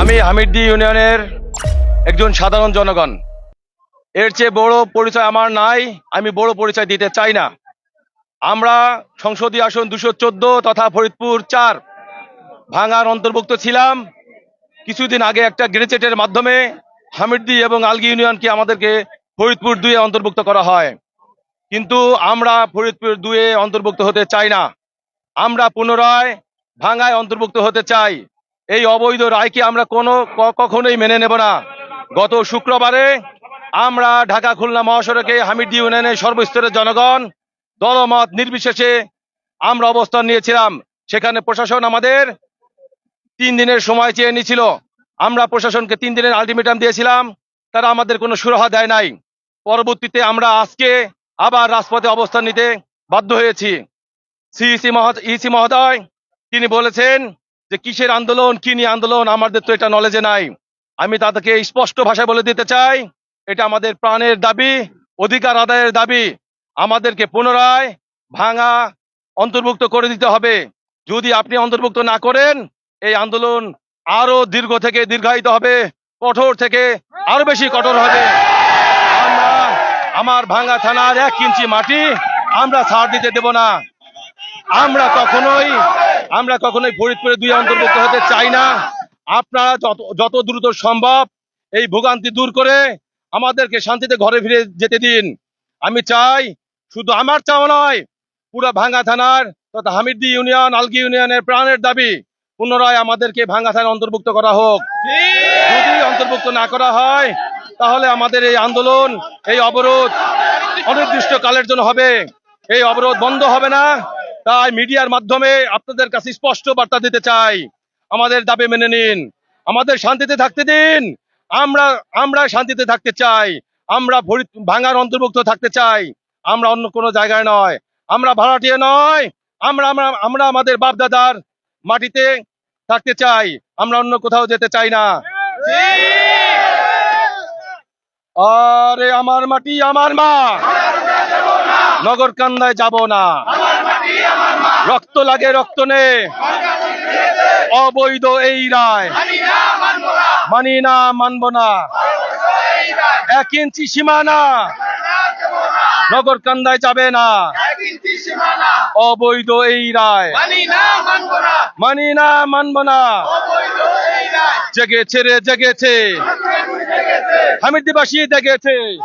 আমি হামিদদি ইউনিয়নের একজন সাধারণ জনগণ। এর চেয়ে বড় পরিচয় আমার নাই, আমি বড় পরিচয় দিতে চাই না। আমরা সংসদীয় আসন দুশো তথা ফরিদপুর চার ভাঙার অন্তর্ভুক্ত ছিলাম। কিছুদিন আগে একটা গ্রেচেটের মাধ্যমে হামিদদি এবং আলগি ইউনিয়নকে আমাদেরকে ফরিদপুর দুয়ে অন্তর্ভুক্ত করা হয়। কিন্তু আমরা ফরিদপুর দুয়ে অন্তর্ভুক্ত হতে চাই না। আমরা পুনরায় ভাঙায় অন্তর্ভুক্ত হতে চাই। এই অবৈধ রায়কে আমরা কোনো কখনোই মেনে নেব না। গত শুক্রবারে আমরা ঢাকা খুলনা মহাসড়কে হামিদদি ইউনিয়নের সর্বস্তরের জনগণ, দলমত নির্বিশেষে আমরা অবস্থান নিয়েছিলাম। সেখানে প্রশাসন আমাদের তিন দিনের সময় চেয়ে নিয়েছিল। আমরা প্রশাসনকে তিন দিনের আলটিমেটাম দিয়েছিলাম। তারা আমাদের কোনো সুরাহা দেয় নাই। পরবর্তীতে আমরা আজকে আবার রাজপথে অবস্থান নিতে বাধ্য হয়েছি। সিইসি ইসি মহোদয়, তিনি বলেছেন যে কিসের আন্দোলন, কি নিয়ে আন্দোলন, আমাদের তো এটা নলেজে নাই। আমি তাদেরকে স্পষ্ট ভাষায় বলে দিতে চাই, এটা আমাদের প্রাণের দাবি, অধিকার আদায়ের দাবি। আমাদেরকে পুনরায় ভাঙা অন্তর্ভুক্ত করে দিতে হবে। যদি আপনি অন্তর্ভুক্ত না করেন, এই আন্দোলন আরও দীর্ঘ থেকে দীর্ঘায়িত হবে, কঠোর থেকে আরও বেশি কঠোর হবে। আমরা আমার ভাঙা থানার এক ইঞ্চি মাটি আমরা ছাড় দিতে দেব না। আমরা কখনোই আমরা কখনোই ফরিদপুরে দুই অন্তর্ভুক্ত হতে চাই না। আপনারা যত যত দ্রুত সম্ভব এই ভোগান্তি দূর করে আমাদেরকে শান্তিতে ঘরে ফিরে যেতে দিন। আমি চাই শুধু আমার চাওয়া নয়, পুরো ভাঙ্গা থানার তথা হামিদদি ইউনিয়ন, আলগি ইউনিয়নের প্রাণের দাবি, পুনরায় আমাদেরকে ভাঙ্গা থানায় অন্তর্ভুক্ত করা হোক। যদি অন্তর্ভুক্ত না করা হয়, তাহলে আমাদের এই আন্দোলন, এই অবরোধ অনির্দিষ্ট কালের জন্য হবে। এই অবরোধ বন্ধ হবে না। তাই মিডিয়ার মাধ্যমে আপনাদের কাছে স্পষ্ট বার্তা দিতে চাই। আমাদের দাবি মেনে নিন। আমাদের শান্তিতে থাকতে দিন। আমরা আমরা শান্তিতে থাকতে চাই। আমরা ভাঙার অন্তর্ভুক্ত থাকতে চাই। আমরা অন্য কোনো জায়গায় নয়। আমরা ভাড়াটিয়া নয়। আমরা আমরা আমরা আমাদের বাপ দাদার মাটিতে থাকতে চাই। আমরা অন্য কোথাও যেতে চাই না। আরে আমার মাটি, আমার মা। নগর কান্দায় যাব না। রক্ত লাগে, রক্ত নে। অবৈধ এই রায়। মানি না, মানব না। এক ইঞ্চি সীমানা। নগর কান্দায় যাবে না। অবৈধ এই রায়। মানি না, মানব না। জেগেছে রে, জেগেছে। হামিদিবাসী জেগেছে।